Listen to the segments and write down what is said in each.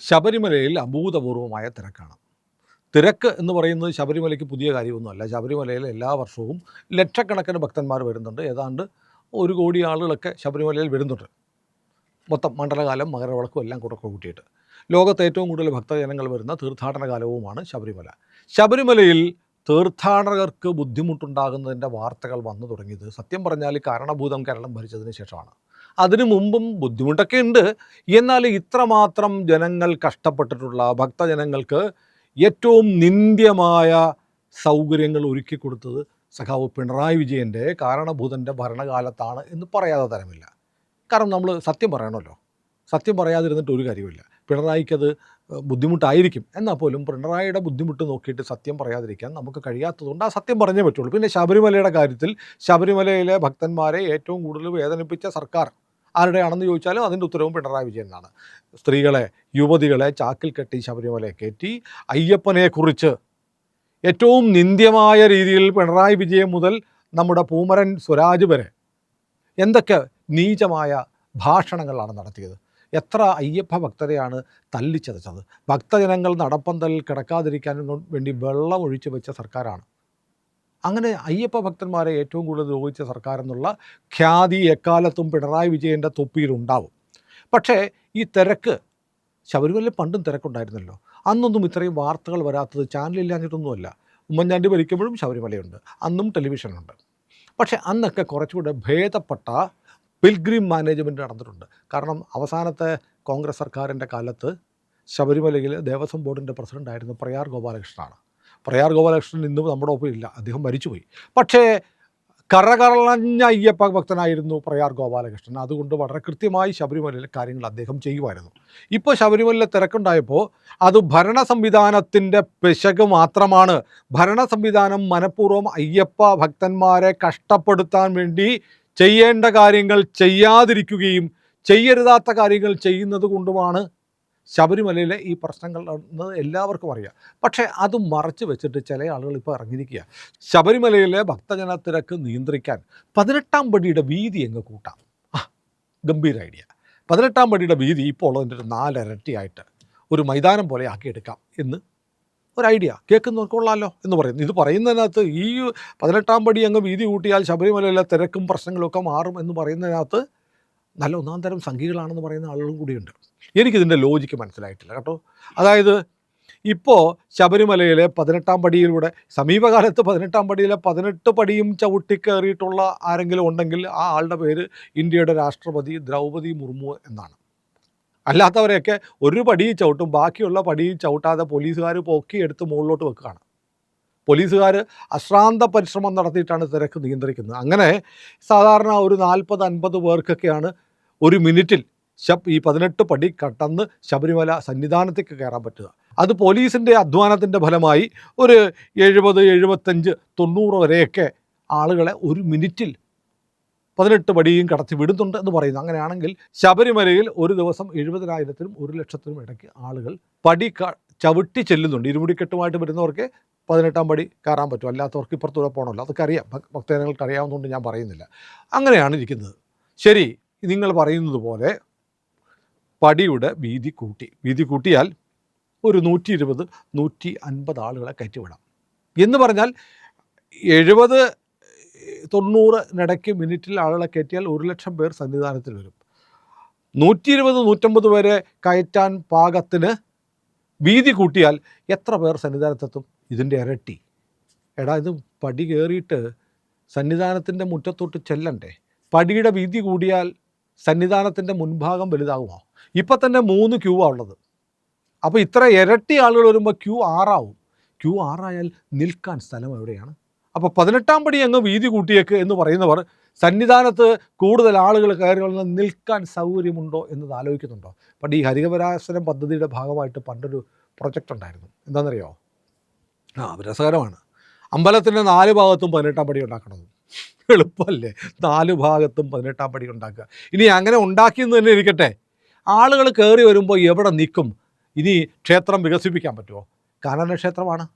ശബരിമലയിൽ അഭൂതപൂർവമായ തിരക്കാണ്. തിരക്ക് എന്ന് പറയുന്നത് ശബരിമലയ്ക്ക് പുതിയ കാര്യമൊന്നുമല്ല. ശബരിമലയിൽ എല്ലാ വർഷവും ലക്ഷക്കണക്കിന് ഭക്തന്മാർ വരുന്നുണ്ട്. ഏതാണ്ട് ഒരു കോടി ആളുകളൊക്കെ ശബരിമലയിൽ വരുന്നുണ്ട്. മൊത്തം മണ്ഡലകാലം മകരവിളക്കും എല്ലാം കൂടെ കൂട്ടിയിട്ട്. ലോകത്ത് ഏറ്റവും കൂടുതൽ ഭക്തജനങ്ങൾ വരുന്ന തീർത്ഥാടന കാലവുമാണ് ശബരിമല. ശബരിമലയിൽ തീർത്ഥാടകർക്ക് ബുദ്ധിമുട്ടുണ്ടാകുന്നതിന്റെ വാർത്തകൾ വന്നു തുടങ്ങിയത് സത്യം പറഞ്ഞാൽ കാരണഭൂതം കേരളം ഭരിച്ചതിന് ശേഷമാണ്. അതിനു മുമ്പും ബുദ്ധിമുട്ടൊക്കെ ഉണ്ട് എന്നാൽ ഇത്രമാത്രം ജനങ്ങൾ കഷ്ടപ്പെട്ടിട്ടുള്ള ഭക്തജനങ്ങൾക്ക് ഏറ്റവും നിന്ദ്യമായ സൗകര്യങ്ങൾ ഒരുക്കി കൊടുത്തത് സഖാവ് പിണറായി വിജയന്റെ കാരണഭൂതന്റെ ഭരണകാലത്താണ് എന്ന് പറയാതെ തരമില്ല. കാരണം നമ്മൾ സത്യം പറയണമല്ലോ. സത്യം പറയാതിരുന്നിട്ട് ഒരു കാര്യമില്ല പിണറായിക്കത് ബുദ്ധിമുട്ടായിരിക്കും. എന്നാൽ പോലും പിണറായിയുടെ ബുദ്ധിമുട്ട് നോക്കിയിട്ട് സത്യം പറയാതിരിക്കാൻ നമുക്ക് കഴിയാത്തതുകൊണ്ട് ആ സത്യം പറഞ്ഞേ പറ്റുള്ളൂ. പിന്നെ ശബരിമലയുടെ കാര്യത്തിൽ ശബരിമലയിലെ ഭക്തന്മാരെ ഏറ്റവും കൂടുതൽ വേദനിപ്പിച്ച സർക്കാർ ആരുടെയാണെന്ന് ചോദിച്ചാലും അതിന്റെ ഉത്തരവും പിണറായി വിജയനാണ് സ്ത്രീകളെ യുവതികളെ ചാക്കിൽ കെട്ടി ശബരിമലയെ കയറ്റി അയ്യപ്പനെക്കുറിച്ച് ഏറ്റവും നിന്ദ്യമായ രീതിയിൽ പിണറായി വിജയൻ മുതൽ നമ്മുടെ പൂമരൻ സ്വരാജ് വരെ എന്തൊക്കെ നീചമായ ഭാഷണങ്ങളാണ് നടത്തിയത്. എത്ര അയ്യപ്പ ഭക്തരെയാണ് തല്ലിച്ചതച്ചത്. ഭക്തജനങ്ങൾ നടപ്പന്തലിൽ കിടക്കാതിരിക്കാൻ വേണ്ടി വെള്ളം ഒഴിച്ചു വെച്ച സർക്കാരാണ്. അങ്ങനെ അയ്യപ്പ ഭക്തന്മാരെ ഏറ്റവും കൂടുതൽ ദ്രോഹിച്ച സർക്കാർ എന്നുള്ള ഖ്യാതി എക്കാലത്തും പിണറായി വിജയന്റെ തൊപ്പിയിലുണ്ടാവും. പക്ഷേ ഈ തിരക്ക് ശബരിമലയിൽ പണ്ടും തിരക്കുണ്ടായിരുന്നല്ലോ. അന്നൊന്നും ഇത്രയും വാർത്തകൾ വരാത്തത് ചാനലില്ലാഞ്ഞിട്ടൊന്നുമല്ല. ഉമ്മൻചാണ്ടി ഭരിക്കുമ്പോഴും ശബരിമലയുണ്ട് അന്നും ടെലിവിഷനുണ്ട്. പക്ഷേ അന്നൊക്കെ കുറച്ചുകൂടെ ഭേദപ്പെട്ട പിൽഗ്രിം മാനേജ്മെന്റ് നടന്നിട്ടുണ്ട്. കാരണം അവസാനത്തെ കോൺഗ്രസ് സർക്കാരിന്റെ കാലത്ത് ശബരിമലയിൽ ദേവസ്വം ബോർഡിന്റെ പ്രസിഡന്റായിരുന്നു പ്രയാർ ഗോപാലകൃഷ്ണനാണ്. പ്രയാർ ഗോപാലകൃഷ്ണൻ ഇന്നും നമ്മുടെ ഒപ്പം ഇല്ല. അദ്ദേഹം മരിച്ചുപോയി. പക്ഷേ കറകളഞ്ഞ അയ്യപ്പ ഭക്തനായിരുന്നു പ്രയാർ ഗോപാലകൃഷ്ണൻ. അതുകൊണ്ട് വളരെ കൃത്യമായി ശബരിമലയിലെ കാര്യങ്ങൾ അദ്ദേഹം ചെയ്യുമായിരുന്നു. ഇപ്പോൾ ശബരിമലയിലെ തിരക്കുണ്ടായപ്പോൾ അത് ഭരണ സംവിധാനത്തിന്റെ പിശക് മാത്രമാണ്. ഭരണ സംവിധാനം മനഃപൂർവം അയ്യപ്പ ഭക്തന്മാരെ കഷ്ടപ്പെടുത്താൻ വേണ്ടി ചെയ്യേണ്ട കാര്യങ്ങൾ ചെയ്യാതിരിക്കുകയും ചെയ്യരുതാത്ത കാര്യങ്ങൾ ചെയ്യുന്നത് കൊണ്ടുമാണ് ശബരിമലയിലെ ഈ പ്രശ്നങ്ങൾ എന്ന് എല്ലാവർക്കും അറിയാം. പക്ഷേ അത് മറച്ചു വെച്ചിട്ട് ചില ആളുകൾ ഇപ്പോൾ ഇറങ്ങിയിരിക്കുക. ശബരിമലയിലെ ഭക്തജന തിരക്ക് നിയന്ത്രിക്കാൻ പതിനെട്ടാം പടിയുടെ വീതി എങ്ങ് കൂട്ടാം? ആ ഗംഭീര ഐഡിയ. പതിനെട്ടാം പടിയുടെ വീതി ഇപ്പോൾ ഉള്ളതിന്റെ ഒരു നാലരട്ടിയായിട്ട് ഒരു മൈതാനം പോലെ ആക്കിയെടുക്കാം എന്ന് ഒരു ഐഡിയ. കേൾക്കുന്നവർക്ക് കൊള്ളാമല്ലോ എന്ന് പറയുന്നു. ഇത് പറയുന്നതിനകത്ത് ഈ പതിനെട്ടാം പടി അങ്ങ് വീതി കൂട്ടിയാൽ ശബരിമലയിലെ തിരക്കും പ്രശ്നങ്ങളൊക്കെ മാറും എന്ന് പറയുന്നതിനകത്ത് നല്ല ഒന്നാം തരം സംഖ്യകളാണെന്ന് പറയുന്ന ആളുകളും കൂടിയുണ്ട്. എനിക്കിതിന്റെ ലോജിക്ക് മനസ്സിലായിട്ടില്ല കേട്ടോ. അതായത് ഇപ്പോൾ ശബരിമലയിലെ പതിനെട്ടാം പടിയിലൂടെ സമീപകാലത്ത് പതിനെട്ടാം പടിയിലെ പതിനെട്ട് പടിയും ചവിട്ടിക്കയറിയിട്ടുള്ള ആരെങ്കിലും ഉണ്ടെങ്കിൽ ആ ആളുടെ പേര് ഇന്ത്യയുടെ രാഷ്ട്രപതി ദ്രൗപതി മുർമു എന്നാണ്. അല്ലാത്തവരെയൊക്കെ ഒരു പടി ചവിട്ടും ബാക്കിയുള്ള പടി ചവിട്ടാതെ പോലീസുകാർ പൊക്കി എടുത്ത് മുകളിലോട്ട് വെക്കുകയാണ്. പോലീസുകാർ അശ്രാന്ത പരിശ്രമം നടത്തിയിട്ടാണ് തിരക്ക് നിയന്ത്രിക്കുന്നത്. അങ്ങനെ സാധാരണ ഒരു നാൽപ്പത് അൻപത് പേർക്കൊക്കെയാണ് ഒരു മിനിറ്റിൽ ശബ് ഈ പതിനെട്ട് പടി കടന്ന് ശബരിമല സന്നിധാനത്തേക്ക് കയറാൻ പറ്റുക. അത് പോലീസിന്റെ അധ്വാനത്തിന്റെ ഫലമായി ഒരു എഴുപത് എഴുപത്തഞ്ച് തൊണ്ണൂറ് വരെയൊക്കെ ആളുകളെ ഒരു മിനിറ്റിൽ പതിനെട്ട് പടിയും കടത്തി വിടുന്നുണ്ട് എന്ന് പറയുന്നു. അങ്ങനെയാണെങ്കിൽ ശബരിമലയിൽ ഒരു ദിവസം എഴുപതിനായിരത്തിനും ഒരു ലക്ഷത്തിനും ഇടയ്ക്ക് ആളുകൾ പടി ചവിട്ടി ചെല്ലുന്നുണ്ട്. ഇരുമുടിക്കെട്ടുമായിട്ട് വരുന്നവർക്ക് പതിനെട്ടാം പടി കയറാൻ പറ്റും. അല്ലാത്തവർക്ക് ഇപ്പുറത്തൂടെ പോകണമല്ലോ അതൊക്കെ അറിയാം. ഭക്- ഭക്തജനങ്ങൾക്ക് അറിയാവുന്നതുകൊണ്ട് ഞാൻ പറയുന്നില്ല. അങ്ങനെയാണ് ഇരിക്കുന്നത്. ശരി. നിങ്ങൾ പറയുന്നത് പോലെ പടിയുടെ വീതി കൂട്ടി. വീതി കൂട്ടിയാൽ ഒരു നൂറ്റി ഇരുപത് നൂറ്റി അൻപത് ആളുകളെ കയറ്റിവിടാം. എന്ന് പറഞ്ഞാൽ എഴുപത് തൊണ്ണൂറിനിടയ്ക്ക് മിനിറ്റിൽ ആളുകളെ കയറ്റിയാൽ ഒരു ലക്ഷം പേർ സന്നിധാനത്തിൽ വരും. നൂറ്റി ഇരുപത് നൂറ്റമ്പത് പേരെ കയറ്റാൻ പാകത്തിന് വീതി കൂട്ടിയാൽ എത്ര പേർ സന്നിധാനത്തെത്തും? ഇതിന്റെ ഇരട്ടി. എടാ ഇത് പടി കയറിയിട്ട് സന്നിധാനത്തിന്റെ മുറ്റത്തോട്ട് ചെല്ലണ്ടേ? പടിയുടെ വീതി കൂടിയാൽ സന്നിധാനത്തിന്റെ മുൻഭാഗം വലുതാകുമോ? ഇപ്പം തന്നെ മൂന്ന് ക്യൂ ആ ഉള്ളത്. അപ്പോൾ ഇത്ര ഇരട്ടി ആളുകൾ വരുമ്പോൾ ക്യൂ ആറാവും. ക്യൂ ആറായാൽ നിൽക്കാൻ സ്ഥലം എവിടെയാണ്? അപ്പോൾ പതിനെട്ടാം പടി അങ്ങ് വീതി കൂട്ടിയേക്ക് എന്ന് പറയുന്നവർ സന്നിധാനത്ത് കൂടുതൽ ആളുകൾ കയറി വന്ന് നിൽക്കാൻ സൗകര്യമുണ്ടോ എന്നത് ആലോചിക്കുന്നുണ്ടോ? പണ്ട് ഈ ഹരികപരാസനം പദ്ധതിയുടെ ഭാഗമായിട്ട് പണ്ടൊരു പ്രൊജക്റ്റ് ഉണ്ടായിരുന്നു. എന്താണെന്നറിയോ? ആ രസകരമാണ്. അമ്പലത്തിന്റെ നാല് ഭാഗത്തും പതിനെട്ടാം പടി ഉണ്ടാക്കണത്. എളുപ്പമല്ലേ? നാല് ഭാഗത്തും പതിനെട്ടാം പടി ഉണ്ടാക്കുക. ഇനി അങ്ങനെ ഉണ്ടാക്കിയെന്ന് തന്നെ ഇരിക്കട്ടെ. ആളുകൾ കയറി വരുമ്പോൾ എവിടെ നിൽക്കും? ഇനി ക്ഷേത്രം വികസിപ്പിക്കാൻ പറ്റുമോ? കാനന ക്ഷേത്രമാണ്.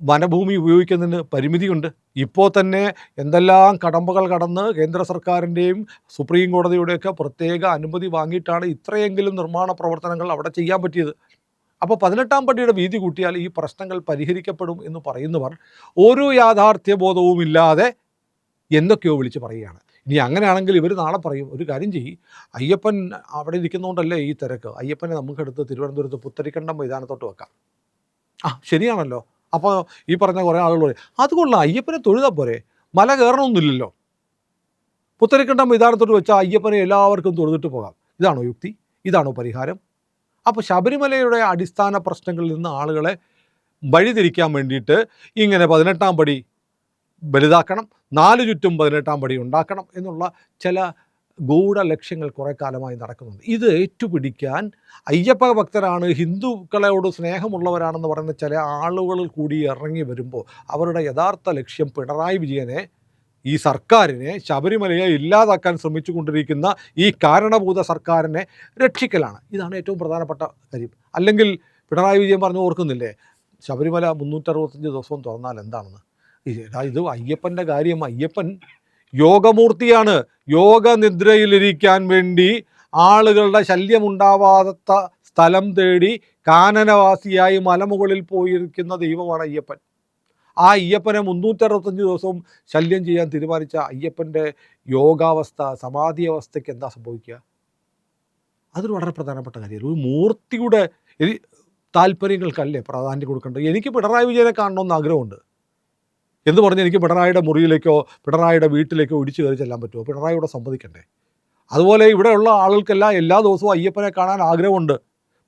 വനഭൂമി ഉപയോഗിക്കുന്നതിന് പരിമിതിയുണ്ട്. ഇപ്പോൾ തന്നെ എന്തെല്ലാം കടമ്പകൾ കടന്ന് കേന്ദ്ര സർക്കാരിന്റെയും സുപ്രീം കോടതിയുടെയൊക്കെ പ്രത്യേക അനുമതി വാങ്ങിയിട്ടാണ് ഇത്രയെങ്കിലും നിർമ്മാണ പ്രവർത്തനങ്ങൾ അവിടെ ചെയ്യാൻ പറ്റിയത്. അപ്പോൾ പതിനെട്ടാം പടിയുടെ വീതി കൂട്ടിയാൽ ഈ പ്രശ്നങ്ങൾ പരിഹരിക്കപ്പെടും എന്ന് പറയുന്നവർ ഒരു യാഥാർത്ഥ്യബോധവും ഇല്ലാതെ എന്തൊക്കെയോ വിളിച്ച് പറയുകയാണ്. ഇനി അങ്ങനെയാണെങ്കിൽ ഇവർ നാളെ പറയും ഒരു കാര്യം ചെയ്യും. അയ്യപ്പൻ അവിടെ ഇരിക്കുന്നതുകൊണ്ടല്ലേ ഈ തിരക്ക്? അയ്യപ്പനെ നമുക്കെടുത്ത് തിരുവനന്തപുരത്ത് പുത്തരിക്കണ്ടം മൈതാനത്തോട്ട് വെക്കാം. ആ ശരിയാണല്ലോ. അപ്പോൾ ഈ പറഞ്ഞ കുറേ ആളുകൾ പറയും അതുകൊള്ളാം അയ്യപ്പനെ തൊഴുതാൽ പോരെ. മല കയറണമൊന്നുമില്ലല്ലോ പുത്തരിക്കണ്ടം മൈതാനത്തോട്ട് വെച്ചാൽ അയ്യപ്പനെ എല്ലാവർക്കും തൊഴുതിട്ട് പോകാം. ഇതാണോ യുക്തി? ഇതാണോ പരിഹാരം? അപ്പോൾ ശബരിമലയുടെ അടിസ്ഥാന പ്രശ്നങ്ങളിൽ നിന്ന് ആളുകളെ വഴിതിരിക്കാൻ വേണ്ടിയിട്ട് ഇങ്ങനെ പതിനെട്ടാം പടി വലുതാക്കണം നാല് ചുറ്റും പതിനെട്ടാം പടി ഉണ്ടാക്കണം എന്നുള്ള ചില ഗൂഢ ലക്ഷ്യങ്ങൾ കുറേ കാലമായി നടക്കുന്നുണ്ട്. ഇത് ഏറ്റുപിടിക്കാൻ അയ്യപ്പ ഭക്തരാണ് ഹിന്ദുക്കളോട് സ്നേഹമുള്ളവരാണെന്ന് പറയുന്ന ചില ആളുകൾ കൂടി ഇറങ്ങി വരുമ്പോൾ അവരുടെ യഥാർത്ഥ ലക്ഷ്യം പിണറായി വിജയനെ ഈ സർക്കാരിനെ ശബരിമലയെ ഇല്ലാതാക്കാൻ ശ്രമിച്ചു കൊണ്ടിരിക്കുന്ന ഈ കാരണഭൂത സർക്കാരിനെ രക്ഷിക്കലാണ്. ഇതാണ് ഏറ്റവും പ്രധാനപ്പെട്ട കാര്യം. അല്ലെങ്കിൽ പിണറായി വിജയൻ പറഞ്ഞു ഓർക്കുന്നില്ലേ ശബരിമല മുന്നൂറ്ററുപത്തഞ്ച് ദിവസവും തുറന്നാൽ എന്താണെന്ന്? ഇത് അയ്യപ്പന്റെ കാര്യം. അയ്യപ്പൻ യോഗമൂർത്തിയാണ്. യോഗനിദ്രയിലിരിക്കാൻ വേണ്ടി ആളുകളുടെ ശല്യമുണ്ടാവാത്ത സ്ഥലം തേടി കാനനവാസിയായി മലമുകളിൽ പോയിരിക്കുന്ന ദൈവമാണ് അയ്യപ്പൻ. ആ അയ്യപ്പനെ മുന്നൂറ്ററുപത്തഞ്ച് ദിവസവും ശല്യം ചെയ്യാൻ തീരുമാനിച്ച അയ്യപ്പന്റെ യോഗാവസ്ഥ സമാധി അവസ്ഥയ്ക്ക് എന്താ സംഭവിക്കുക? അതൊരു വളരെ പ്രധാനപ്പെട്ട കാര്യമാണ്. ഒരു മൂർത്തിയുടെ താല്പര്യങ്ങൾക്കല്ലേ പ്രാധാന്യം കൊടുക്കേണ്ടത്? എനിക്ക് പിണറായി വിജയനെ കാണണമെന്ന് ആഗ്രഹമുണ്ട്. എന്ന് പറഞ്ഞ് എനിക്ക് പിണറായിയുടെ മുറിയിലേക്കോ പിണറായിയുടെ വീട്ടിലേക്കോ ഇടിച്ചു കയറി ചെല്ലാൻ പറ്റുമോ? പിണറായിയോടെ സമ്മതിക്കണ്ടേ? അതുപോലെ ഇവിടെയുള്ള ആളുകൾക്കെല്ലാം എല്ലാ ദിവസവും അയ്യപ്പനെ കാണാൻ ആഗ്രഹമുണ്ട്.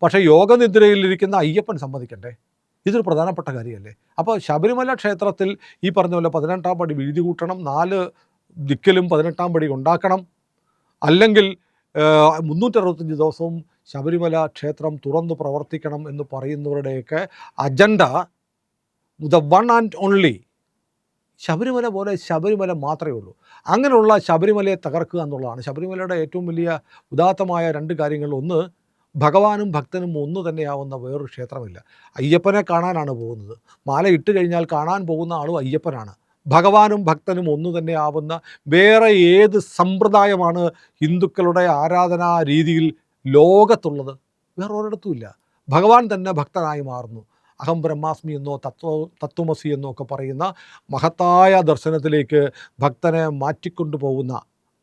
പക്ഷേ യോഗനിദ്രയിലിരിക്കുന്ന അയ്യപ്പൻ സമ്മതിക്കണ്ടേ? ഇതൊരു പ്രധാനപ്പെട്ട കാര്യമല്ലേ? അപ്പോൾ ശബരിമല ക്ഷേത്രത്തിൽ ഈ പറഞ്ഞ പോലെ പതിനെട്ടാം പടി വീതി കൂട്ടണം നാല് ദിക്കലും പതിനെട്ടാം പടി ഉണ്ടാക്കണം. അല്ലെങ്കിൽ മുന്നൂറ്ററുപത്തഞ്ച് ദിവസവും ശബരിമല ക്ഷേത്രം തുറന്നു പ്രവർത്തിക്കണം എന്ന് പറയുന്നവരുടെയൊക്കെ agenda the one and only. Sabarimala പോലെ ശബരിമല മാത്രമേ ഉള്ളൂ. അങ്ങനെയുള്ള ശബരിമലയെ തകർക്കുക എന്നുള്ളതാണ്. ശബരിമലയുടെ ഏറ്റവും വലിയ ഉദാത്തമായ രണ്ട് കാര്യങ്ങൾ. ഒന്ന് ഭഗവാനും ഭക്തനും ഒന്നു തന്നെയാവുന്ന വേറൊരു ക്ഷേത്രമില്ല. അയ്യപ്പനെ കാണാനാണ് പോകുന്നത്. മാല ഇട്ട് കഴിഞ്ഞാൽ കാണാൻ പോകുന്ന ആളും അയ്യപ്പനാണ്. ഭഗവാനും ഭക്തനും ഒന്നു തന്നെ ആവുന്ന വേറെ ഏത് സമ്പ്രദായമാണ് ഹിന്ദുക്കളുടെ ആരാധനാ രീതിയിൽ ലോകത്തുള്ളത്? വേറെ ഒരിടത്തുമില്ല ഭഗവാൻ തന്നെ ഭക്തനായി മാറുന്നു. അഹം ബ്രഹ്മാസ്മി എന്നോ തത്വ തത്വമസി എന്നോ ഒക്കെ പറയുന്ന മഹത്തായ ദർശനത്തിലേക്ക് ഭക്തനെ മാറ്റിക്കൊണ്ടു പോകുന്ന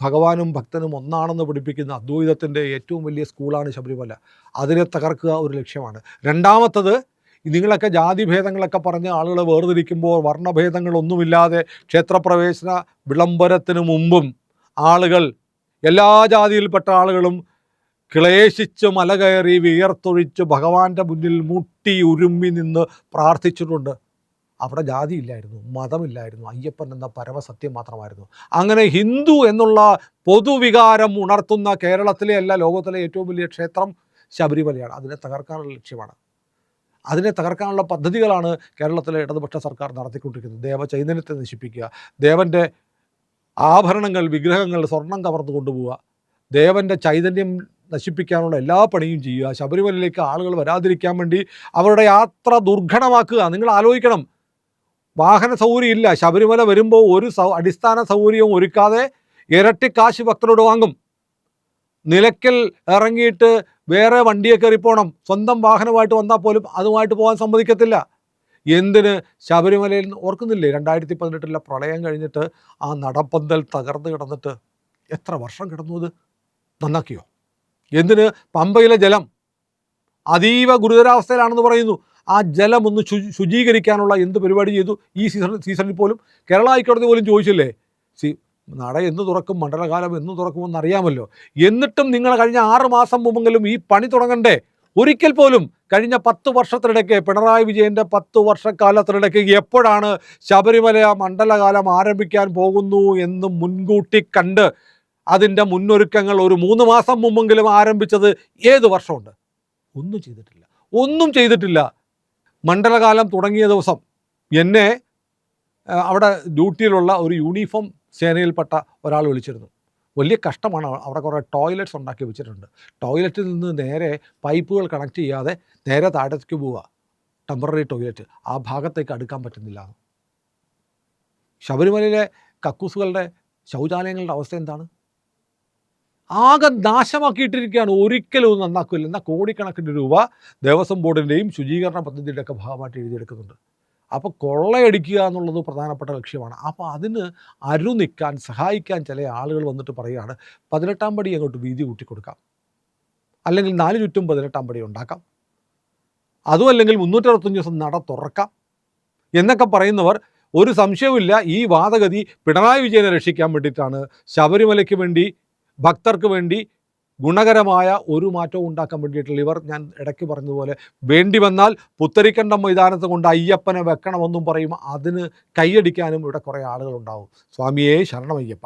ഭഗവാനും ഭക്തനും ഒന്നാണെന്ന് പഠിപ്പിക്കുന്ന അദ്വൈതത്തിന്റെ ഏറ്റവും വലിയ സ്കൂളാണ് ശബരിമല. അതിനെ തകർക്കുക ഒരു ലക്ഷ്യമാണ്. രണ്ടാമത്തത് നിങ്ങളൊക്കെ ജാതിഭേദങ്ങളൊക്കെ പറഞ്ഞ് ആളുകൾ വേർതിരിക്കുമ്പോൾ വർണഭേദങ്ങളൊന്നുമില്ലാതെ ക്ഷേത്രപ്രവേശന വിളംബരത്തിന് മുമ്പും ആളുകൾ എല്ലാ ജാതിയിൽപ്പെട്ട ആളുകളും ക്ലേശിച്ച് മല കയറി വിയർത്തൊഴിച്ച് ഭഗവാന്റെ മുന്നിൽ മുട്ടി ഉരുമ്മി നിന്ന് പ്രാർത്ഥിച്ചിട്ടുണ്ട്. അവിടെ ജാതിയില്ലായിരുന്നു മതമില്ലായിരുന്നു അയ്യപ്പൻ എന്ന പരമസത്യം മാത്രമായിരുന്നു. അങ്ങനെ ഹിന്ദു എന്നുള്ള പൊതുവികാരം ഉണർത്തുന്ന കേരളത്തിലെ അല്ല ലോകത്തിലെ ഏറ്റവും വലിയ ക്ഷേത്രം ശബരിമലയാണ്. അതിനെ തകർക്കാനുള്ള ലക്ഷ്യമാണ്. അതിനെ തകർക്കാനുള്ള പദ്ധതികളാണ് കേരളത്തിലെ ഇടതുപക്ഷ സർക്കാർ നടത്തിക്കൊണ്ടിരിക്കുന്നത്. ദേവ ചൈതന്യത്തെ നശിപ്പിക്കുക ദേവന്റെ ആഭരണങ്ങൾ വിഗ്രഹങ്ങൾ സ്വർണം കവർന്നു കൊണ്ടുപോവുക ദേവന്റെ ചൈതന്യം നശിപ്പിക്കാനുള്ള എല്ലാ പണിയും ചെയ്യുക ശബരിമലയിലേക്ക് ആളുകൾ വരാതിരിക്കാൻ വേണ്ടി അവരുടെ യാത്ര ദുർഘടമാക്കുക. നിങ്ങൾ ആലോചിക്കണം. വാഹന സൗകര്യം ഇല്ല ശബരിമല വരുമ്പോൾ ഒരു അടിസ്ഥാന സൗകര്യവും ഒരുക്കാതെ ഇരട്ടി കാശ് ഭക്തരോട് വാങ്ങും. നിലയ്ക്കൽ ഇറങ്ങിയിട്ട് വേറെ വണ്ടിയെ കയറിപ്പോണം സ്വന്തം വാഹനമായിട്ട് വന്നാൽ പോലും അതുമായിട്ട് പോകാൻ സമ്മതിക്കത്തില്ല. എന്തിന്? ശബരിമലയിൽ ഓർക്കുന്നില്ലേ? രണ്ടായിരത്തി പതിനെട്ടിലെ പ്രളയം കഴിഞ്ഞിട്ട് ആ നടപ്പന്തൽ തകർന്ന് കിടന്നിട്ട്. എത്ര വർഷം കിടന്നു അത്? നന്നാക്കിയോ? എന്തിന്? പമ്പയിലെ ജലം. അതീവ ഗുരുതരാവസ്ഥയിലാണെന്ന് പറയുന്നു. ആ ജലം ഒന്ന് ശുചീകരിക്കാനുള്ള എന്ത് പരിപാടി ചെയ്തു? ഈ സീസൺ സീസണിൽ പോലും കേരള ഹൈക്കോടതി പോലും ചോദിച്ചില്ലേ? സി നട എന്ന് തുറക്കും മണ്ഡലകാലം എന്ന് തുറക്കുമെന്ന് അറിയാമല്ലോ. എന്നിട്ടും നിങ്ങൾ കഴിഞ്ഞ ആറ് മാസം മുമ്പെങ്കിലും ഈ പണി തുടങ്ങണ്ടേ? ഒരിക്കൽ പോലും കഴിഞ്ഞ പത്ത് വർഷത്തിനിടയ്ക്ക് പിണറായി വിജയന്റെ പത്ത് വർഷക്കാലത്തിനിടയ്ക്ക് എപ്പോഴാണ് ശബരിമല മണ്ഡലകാലം ആരംഭിക്കാൻ പോകുന്നു എന്ന് മുൻകൂട്ടി കണ്ട് അതിന്റെ മുന്നൊരുക്കങ്ങൾ ഒരു മൂന്ന് മാസം മുമ്പെങ്കിലും ആരംഭിച്ചത് ഏത് വർഷമുണ്ട്? ഒന്നും ചെയ്തിട്ടില്ല. ഒന്നും ചെയ്തിട്ടില്ല. മണ്ഡലകാലം തുടങ്ങിയ ദിവസം എന്നെ അവിടെ ഡ്യൂട്ടിയിലുള്ള ഒരു യൂണിഫോം സേനയിൽപ്പെട്ട ഒരാൾ വിളിച്ചിരുന്നു. വലിയ കഷ്ടമാണ്. അവ- അവിടെ കുറേ ടോയ്ലറ്റ്സ് ഉണ്ടാക്കി വെച്ചിട്ടുണ്ട്. ടോയ്ലറ്റിൽ നിന്ന് നേരെ പൈപ്പുകൾ കണക്ട് ചെയ്യാതെ നേരെ താഴത്തേക്ക് പോവുക. Temporary toilet. ആ ഭാഗത്തേക്ക് അടുക്കാൻ പറ്റുന്നില്ല. ശബരിമലയിലെ കക്കൂസുകളുടെ ശൗചാലയങ്ങളുടെ അവസ്ഥ എന്താണ്? ആകെ നാശമാക്കിയിട്ടിരിക്കുകയാണ്. ഒരിക്കലും ഒന്നും നന്നാക്കില്ല എന്നാൽ കോടിക്കണക്കിന് രൂപ ദേവസ്വം ബോർഡിന്റെയും ശുചീകരണ പദ്ധതിയുടെ ഒക്കെ ഭാഗമായിട്ട് എഴുതിയെടുക്കുന്നുണ്ട്. അപ്പോൾ കൊള്ളയടിക്കുക എന്നുള്ളത് പ്രധാനപ്പെട്ട ലക്ഷ്യമാണ്. അപ്പോൾ അതിന് അരു നിൽക്കാൻ സഹായിക്കാൻ ചില ആളുകൾ വന്നിട്ട് പറയുകയാണ് പതിനെട്ടാം പടി അങ്ങോട്ട് വീതി കൂട്ടിക്കൊടുക്കാം. അല്ലെങ്കിൽ നാല് ചുറ്റും പതിനെട്ടാം പടി ഉണ്ടാക്കാം. അതും അല്ലെങ്കിൽ മുന്നൂറ്ററുപത്തഞ്ച് ദിവസം നട തുറക്കാം. എന്നൊക്കെ പറയുന്നവർ ഒരു സംശയവുമില്ല. ഈ വാദഗതി പിണറായി വിജയനെ രക്ഷിക്കാൻ വേണ്ടിയിട്ടാണ് ശബരിമലയ്ക്ക് വേണ്ടി ഭക്തർക്ക് വേണ്ടി ഗുണകരമായ ഒരു മാറ്റവും ഉണ്ടാക്കാൻ വേണ്ടിയിട്ടുള്ള ഇവർ ഞാൻ ഇടയ്ക്ക് പറഞ്ഞതുപോലെ വേണ്ടി വന്നാൽ പുത്തരിക്കണ്ടം മൈതാനത്ത് കൊണ്ട് അയ്യപ്പനെ വെക്കണമെന്നും പറയും. അതിന് കൈയടിക്കാനും ഇവിടെ കുറേ ആളുകളുണ്ടാവും. സ്വാമിയെ ശരണമയ്യപ്പ.